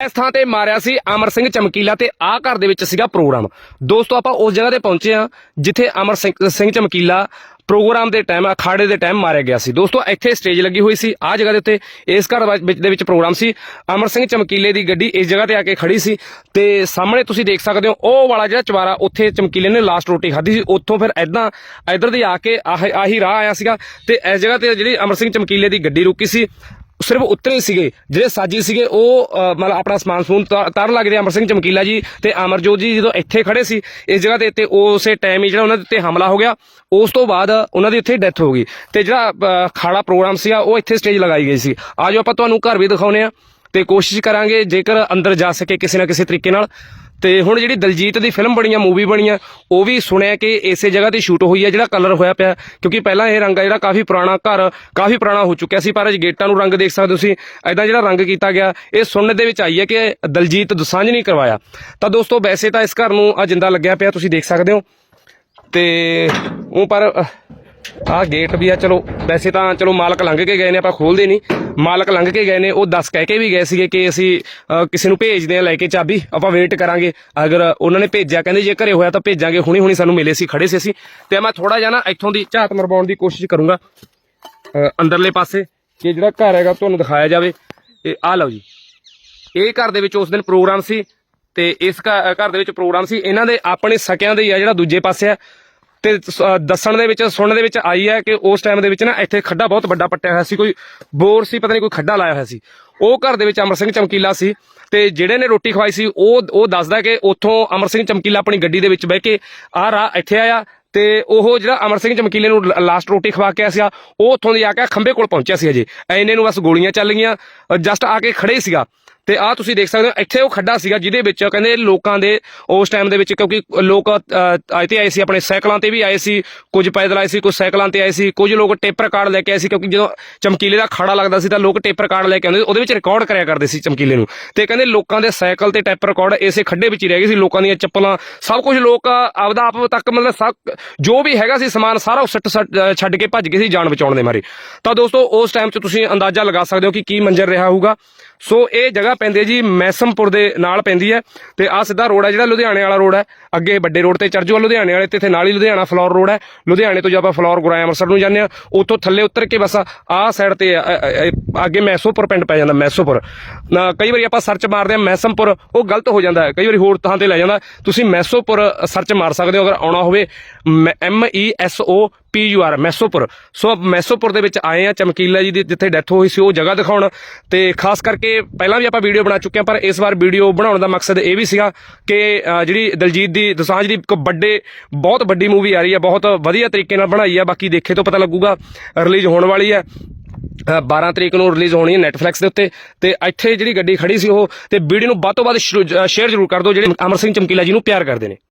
ਇਸ ਥਾਂ ਤੇ ਮਾਰਿਆ ਸੀ ਅਮਰ ਸਿੰਘ ਚਮਕੀਲਾ ਤੇ ਆਹ ਘਰ ਦੇ ਵਿੱਚ ਸੀਗਾ ਪ੍ਰੋਗਰਾਮ। ਦੋਸਤੋ, ਆਪਾਂ ਉਸ ਜਗ੍ਹਾ ਤੇ ਪਹੁੰਚੇ ਆ ਜਿੱਥੇ ਅਮਰ ਸਿੰਘ ਚਮਕੀਲਾ ਪ੍ਰੋਗਰਾਮ ਦੇ ਟਾਈਮ ਅਖਾੜੇ ਦੇ ਟਾਈਮ ਮਾਰਿਆ ਗਿਆ ਸੀ। ਦੋਸਤੋ, ਇੱਥੇ ਸਟੇਜ ਲੱਗੀ ਹੋਈ ਸੀ, ਆਹ ਜਗ੍ਹਾ ਦੇ ਉੱਤੇ ਇਸ ਘਰ ਵਿੱਚ ਦੇ ਵਿੱਚ ਪ੍ਰੋਗਰਾਮ ਸੀ। ਅਮਰ ਸਿੰਘ ਚਮਕੀਲੇ ਦੀ ਗੱਡੀ ਇਸ ਜਗ੍ਹਾ ਤੇ ਆ ਕੇ ਖੜੀ ਸੀ ਤੇ ਸਾਹਮਣੇ ਤੁਸੀਂ ਦੇਖ ਸਕਦੇ ਹੋ, ਉਹ ਵਾਲਾ ਜਿਹੜਾ ਚਵਾਰਾ ਉੱਥੇ ਚਮਕੀਲੇ ਨੇ ਲਾਸਟ ਰੋਟੀ ਖਾਧੀ ਸੀ। ਉੱਥੋਂ ਫਿਰ ਐਦਾਂ ਇਧਰ ਦੀ ਆ ਕੇ ਆਹ, ਆਹੀ ਰਾਹ ਆਇਆ ਸੀਗਾ ਤੇ ਇਸ ਜਗ੍ਹਾ ਤੇ ਜਿਹੜੀ ਅਮਰ ਸਿੰਘ ਚਮਕੀਲੇ ਦੀ ਗੱਡੀ ਰੁਕੀ ਸੀ। ਸਿਰਫ ਉੱਤਰੇ ਹੀ ਸੀਗੇ ਜਿਹੜੇ ਸਾਜੀ ਸੀਗੇ ਉਹ ਮਤਲਬ ਆਪਣਾ ਸਮਾਨ ਸਮੂਨ ਤਾ- ਤਾਰਨ ਲੱਗਦੇ ਅਮਰ ਸਿੰਘ ਚਮਕੀਲਾ ਜੀ ਤੇ ਅਮਰਜੋਤ ਜੀ ਜਦੋਂ ਇੱਥੇ ਖੜੇ ਸੀ ਇਸ ਜਗ੍ਹਾ ਦੇ ਉੱਤੇ ਉਸੇ ਟਾਈਮ ਹੀ ਜਿਹੜਾ ਉਹਨਾਂ ਦੇ ਉੱਤੇ ਹਮਲਾ ਹੋ ਗਿਆ ਉਸ ਤੋਂ ਬਾਅਦ ਉਹਨਾਂ ਦੀ ਇੱਥੇ ਡੈਥ ਹੋ ਗਈ ਤੇ ਜਿਹੜਾ ਅ, ਖਾੜਾ ਪ੍ਰੋਗਰਾਮ ਸੀਗਾ ਉਹ ਇੱਥੇ ਸਟੇਜ ਲਗਾਈ ਗਈ ਸੀ। ਆਜੋ ਆਪਾਂ ਤੁਹਾਨੂੰ ਘਰ ਵੀ ਦਿਖਾਉਨੇ ਆ ਤੇ ਕੋਸ਼ਿਸ਼ ਕਰਾਂਗੇ ਜੇਕਰ ਅੰਦਰ ਜਾ ਸਕੇ ਕਿਸੇ ਨਾ ਕਿਸੇ ਤਰੀਕੇ ਨਾਲ। ਤੇ ਹੁਣ ਜਿਹੜੀ ਦਲਜੀਤ ਦੀ ਫਿਲਮ ਬਣੀ ਆ ਮੂਵੀ ਬਣੀ ਆ ਉਹ ਵੀ ਸੁਣਿਆ ਕਿ ਇਸੇ ਜਗ੍ਹਾ ਤੇ ਸ਼ੂਟ ਹੋਈ ਆ, ਜਿਹੜਾ ਕਲਰ ਹੋਇਆ ਪਿਆ। ਕਿਉਂਕਿ ਪਹਿਲਾਂ ਇਹ ਰੰਗ ਆ ਜਿਹੜਾ ਕਾਫੀ ਪੁਰਾਣਾ ਘਰ, ਕਾਫੀ ਪੁਰਾਣਾ ਹੋ ਚੁੱਕਿਆ ਸੀ, ਪਰ ਅੱਜ ਗੇਟਾਂ ਨੂੰ ਰੰਗ ਦੇਖ ਸਕਦੇ ਹੋ ਤੁਸੀਂ। ਐਦਾਂ ਜਿਹੜਾ ਰੰਗ ਕੀਤਾ ਗਿਆ, ਇਹ ਸੁਣਨ ਦੇ ਵਿੱਚ ਆਈ ਹੈ ਕਿ ਦਲਜੀਤ ਦੁਸਾਂਝ ਨਹੀਂ ਕਰਵਾਇਆ। ਤਾਂ ਦੋਸਤੋ, ਵੈਸੇ ਤਾਂ ਇਸ ਘਰ ਨੂੰ ਆ ਜਿੰਦਾ ਲੱਗਿਆ ਪਿਆ, ਤੁਸੀਂ ਦੇਖ ਸਕਦੇ ਹੋ। ਤੇ ਉਹ ਪਰ ਆਹ ਗੇਟ ਵੀ ਆ, ਚਲੋ, ਵੈਸੇ ਤਾਂ ਚਲੋ ਮਾਲਕ ਲੰਘ ਕੇ ਗਏ ਨੇ, ਆਪਾਂ ਖੋਲਦੇ ਨਹੀਂ ਮਾਲਕ ਲੰਘ ਕੇ ਗਏ ਨੇ, ਉਹ ਦੱਸ ਕਹਿ ਕੇ ਵੀ ਗਏ ਸੀਗੇ ਕਿ ਅਸੀਂ ਕਿਸੇ ਨੂੰ ਭੇਜਦੇ ਆ ਲੈ ਕੇ ਚਾਬੀ, ਆਪਾਂ ਵੇਟ ਕਰਾਂਗੇ। ਅਗਰ ਉਹਨਾਂ ਨੇ ਭੇਜਿਆ, ਕਹਿੰਦੇ ਜੇ ਘਰੇ ਹੋਇਆ ਤਾਂ ਭੇਜਾਂਗੇ ਹੁਣੀ ਹੁਣੀ ਸਾਨੂੰ ਮਿਲੇ ਸੀ, ਖੜੇ ਸੀ ਅਸੀਂ। ਤੇ ਮੈਂ ਥੋੜਾ ਜਿਹਾ ਨਾ ਇੱਥੋਂ ਦੀ ਝਾਤ ਮਰਵਾਉਣ ਦੀ ਕੋਸ਼ਿਸ਼ ਕਰੂੰਗਾ। ਅੰਦਰਲੇ ਪਾਸੇ, ਕਿ ਜਿਹੜਾ ਘਰ ਹੈਗਾ ਤੁਹਾਨੂੰ ਦਿਖਾਇਆ ਜਾਵੇ। ਇਹ ਆ ਲਓ ਜੀ। ਇਹ ਘਰ ਦੇ ਵਿੱਚ ਉਸ ਦਿਨ ਪ੍ਰੋਗਰਾਮ ਸੀ, ਤੇ ਇਸ ਘਰ ਦੇ ਵਿੱਚ ਪ੍ਰੋਗਰਾਮ ਸੀ। ਇਹਨਾਂ ਦੇ ਆਪਣੇ ਸਕਿਆਂ ਦੇ ਹੀ ਆ ਜਿਹੜਾ ਦੂਜੇ ਪਾਸੇ ਆ। ਤੇ ਦੱਸਣ ਦੇ ਵਿੱਚ, ਸੁਣਨ ਦੇ ਵਿੱਚ ਆਈ ਹੈ ਕਿ ਉਸ ਟਾਈਮ ਦੇ ਵਿੱਚ ਨਾ ਇੱਥੇ ਖੱਡਾ ਬਹੁਤ ਵੱਡਾ ਪੱਟਿਆ ਹੋਇਆ ਸੀ, ਕੋਈ ਬੋਰ ਸੀ, ਪਤਾ ਨਹੀਂ ਕੋਈ ਖੱਡਾ ਲਾਇਆ ਹੋਇਆ ਸੀ। ਉਹ ਘਰ ਦੇ ਵਿੱਚ ਅਮਰ ਸਿੰਘ ਚਮਕੀਲਾ ਸੀ ਤੇ ਜਿਹੜੇ ਨੇ ਰੋਟੀ ਖਵਾਈ ਸੀ, ਉਹ ਉਹ ਦੱਸਦਾ ਕਿ ਉੱਥੋਂ ਅਮਰ ਸਿੰਘ ਚਮਕੀਲਾ ਆਪਣੀ ਗੱਡੀ ਦੇ ਵਿੱਚ ਬਹਿ ਕੇ ਆਹ ਰਾਹ ਇੱਥੇ ਆਇਆ ਤੇ ਉਹ ਜਿਹੜਾ ਅਮਰ ਸਿੰਘ ਚਮਕੀਲੇ ਨੂੰ ਲਾਸਟ ਰੋਟੀ ਖਵਾ ਕੇ ਆਇਆ ਸੀਗਾ, ਉਹ ਉੱਥੋਂ ਦੀ ਆ ਕੇ ਖੰਬੇ ਕੋਲ ਪਹੁੰਚਿਆ ਸੀ ਅਜੇ। ਐਨੇ ਨੂੰ ਬਸ ਗੋਲੀਆਂ ਚੱਲ ਗਈਆਂ ਜਸਟ ਆ ਕੇ ਖੜੇ ਸੀਗਾ। ਤੇ ਆ ਤੁਸੀਂ ਦੇਖ ਸਕਦੇ ਹੋ ਇੱਥੇ ਉਹ ਖੱਡਾ ਸੀਗਾ ਜਿਹਦੇ ਵਿੱਚ ਕਹਿੰਦੇ ਲੋਕਾਂ ਦੇ ਉਸ ਟਾਈਮ ਦੇ ਵਿੱਚ ਕਿਉਂਕਿ ਲੋਕ ਅ, ਆਏ ਤੇ ਆਏ ਸੀ ਆਪਣੇ ਸਾਈਕਲਾਂ ਤੇ ਵੀ ਆਏ ਸੀ ਕੁਝ ਪੈਦਲ ਆਏ ਸੀ ਕੁਝ ਸਾਈਕਲਾਂ ਤੇ ਆਏ ਸੀ ਕੁਝ ਲੋਕ ਟੇਪਰ ਕਾਰਡ ਲੈ ਕੇ ਆਏ ਸੀ ਕਿਉਂਕਿ ਜਦੋਂ ਚਮਕੀਲੇ ਦਾ ਖਾੜਾ ਲੱਗਦਾ ਸੀ ਤਾਂ ਲੋਕ ਟੇਪਰ ਕਾਰਡ ਲੈ ਕੇ ਆਉਂਦੇ ਸੀ, ਉਹਦੇ ਵਿੱਚ ਰਿਕਾਰਡ ਕਰਿਆ ਕਰਦੇ ਸੀ ਚਮਕੀਲੇ ਨੂੰ। ਤੇ ਕਹਿੰਦੇ ਲੋਕਾਂ ਦੇ ਸਾਈਕਲ ਤੇ ਟੇਪਰ ਕਾਰਡ ਇਸੇ ਖੱਡੇ ਵਿੱਚ ਹੀ ਰਹਿ ਗਏ ਸੀ ਲੋਕਾਂ ਦੀਆਂ ਚੱਪਲਾਂ ਸਭ ਕੁਝ ਲੋਕ ਆਪਦਾ ਆਪ ਤੱਕ ਮਤਲਬ ਸਭ ਜੋ ਵੀ ਹੈਗਾ ਸੀ ਸਮਾਨ ਸਾਰਾ ਉਹ ਸੱਟ ਸੱਟ- ਛੱਡ ਕੇ ਭੱਜ ਗਏ ਸੀ ਜਾਨ ਬਚਾਉਣ ਦੇ ਮਾਰੇ। ਤਾਂ ਦੋਸਤੋ ਉਸ ਟਾਈਮ 'ਚ ਤੁਸੀਂ ਅੰਦਾਜ਼ਾ ਲਗਾ ਸਕਦੇ ਹੋ ਕਿ ਕੀ ਮੰਜ਼ਰ ਰਿਹਾ ਹੋਊਗਾ। ਸੋ ਇਹ ਜਗ੍ਹਾ ਪੈਂਦੀ ਹੈ ਜੀ, ਮੈਸਮਪੁਰ ਦੇ ਨਾਲ ਪੈਂਦੀ ਹੈ ਤੇ ਆ ਸਿੱਧਾ ਰੋਡ ਹੈ ਜਿਹੜਾ ਲੁਧਿਆਣੇ ਵਾਲਾ ਰੋਡ ਹੈ। ਅੱਗੇ ਵੱਡੇ ਰੋਡ ਤੇ ਚਰਜੋ ਲੁਧਿਆਣੇ ਵਾਲੇ ਤੇ ਇੱਥੇ ਨਾਲ ਹੀ ਲੁਧਿਆਣਾ ਫਲੋਰ ਰੋਡ ਹੈ। ਲੁਧਿਆਣੇ ਤੋਂ ਜੇ ਆਪਾਂ ਫਲੋਰ ਗੁਰਾਇਆ ਅੰਮ੍ਰਿਤਸਰ ਨੂੰ ਜਾਂਦੇ ਆ ਉੱਥੋਂ ਥੱਲੇ ਉਤਰ ਕੇ ਬਸ ਆਹ ਸਾਈਡ ਤੇ ਅੱਗੇ ਮੈਸੋਪੁਰ ਪਿੰਡ ਪੈ ਜਾਂਦਾ, ਮੈਸੋਪੁਰ। ਕਈ ਵਾਰੀ ਆਪਾਂ ਸਰਚ ਮਾਰਦੇ ਆ ਮੈਸਮਪੁਰ, ਉਹ ਗਲਤ ਹੋ ਜਾਂਦਾ ਹੈ। ਕਈ ਵਾਰੀ ਹੋਰ ਥਾਂ ਤੇ ਲੈ ਜਾਂਦਾ। ਤੁਸੀਂ ਮੈਸੋਪੁਰ ਸਰਚ ਮਾਰ ਸਕਦੇ ਹੋ, ਅਗਰ ਆਉਣਾ ਹੋਵੇ M E S O P U R Mesopur. ਸੋ ਮੈਸੋਪੁਰ ਦੇ ਵਿੱਚ ਆਏ ਆ ਚਮਕੀਲਾ ਜੀ ਦੀ ਜਿੱਥੇ ਡੈਥ ਹੋਈ ਸੀ ਉਹ ਜਗ੍ਹਾ ਦਿਖਾਉਣ। ਤੇ ਖਾਸ ਕਰਕੇ ਪਹਿਲਾਂ ਵੀ ਆਪਾਂ ਵੀਡੀਓ ਬਣਾ ਚੁੱਕੇ ਹਾਂ ਪਰ ਇਸ ਵਾਰ ਵੀਡੀਓ ਬਣਾਉਣ ਦਾ ਮਕਸਦ ਇਹ ਵੀ ਸੀਗਾ ਕਿ ਜਿਹੜੀ ਦਲਜੀਤ ਦੀ ਦਸਾਂਝ ਦੀ ਇੱਕ ਵੱਡੇ ਬਹੁਤ ਵੱਡੀ ਮੂਵੀ ਆ ਰਹੀ ਹੈ ਬਹੁਤ ਵਧੀਆ ਤਰੀਕੇ ਨਾਲ ਬਣਾਈ ਹੈ ਬਾਕੀ ਦੇਖੇ ਤੋਂ ਪਤਾ ਲੱਗੂਗਾ ਰਿਲੀਜ਼ ਹੋਣ ਵਾਲੀ ਹੈ ਅ, 12 ਤਰੀਕ ਨੂੰ ਰਿਲੀਜ਼ ਹੋਣੀ ਹੈ ਨੈਟਫਲਿਕਸ ਦੇ ਉੱਤੇ। ਤੇ ਇੱਥੇ ਜਿਹੜੀ ਗੱਡੀ ਖੜੀ ਸੀ ਉਹ ਤੇ ਵੀਡੀਓ ਨੂੰ ਵੱਧ ਤੋਂ ਵੱਧ ਸ਼ੇਅਰ ਜ਼ਰੂਰ ਕਰ ਦਿਓ ਜਿਹੜੇ ਅਮਰ ਸਿੰਘ ਚਮਕੀਲਾ ਜੀ ਨੂੰ ਪਿਆਰ ਕਰਦੇ ਨੇ।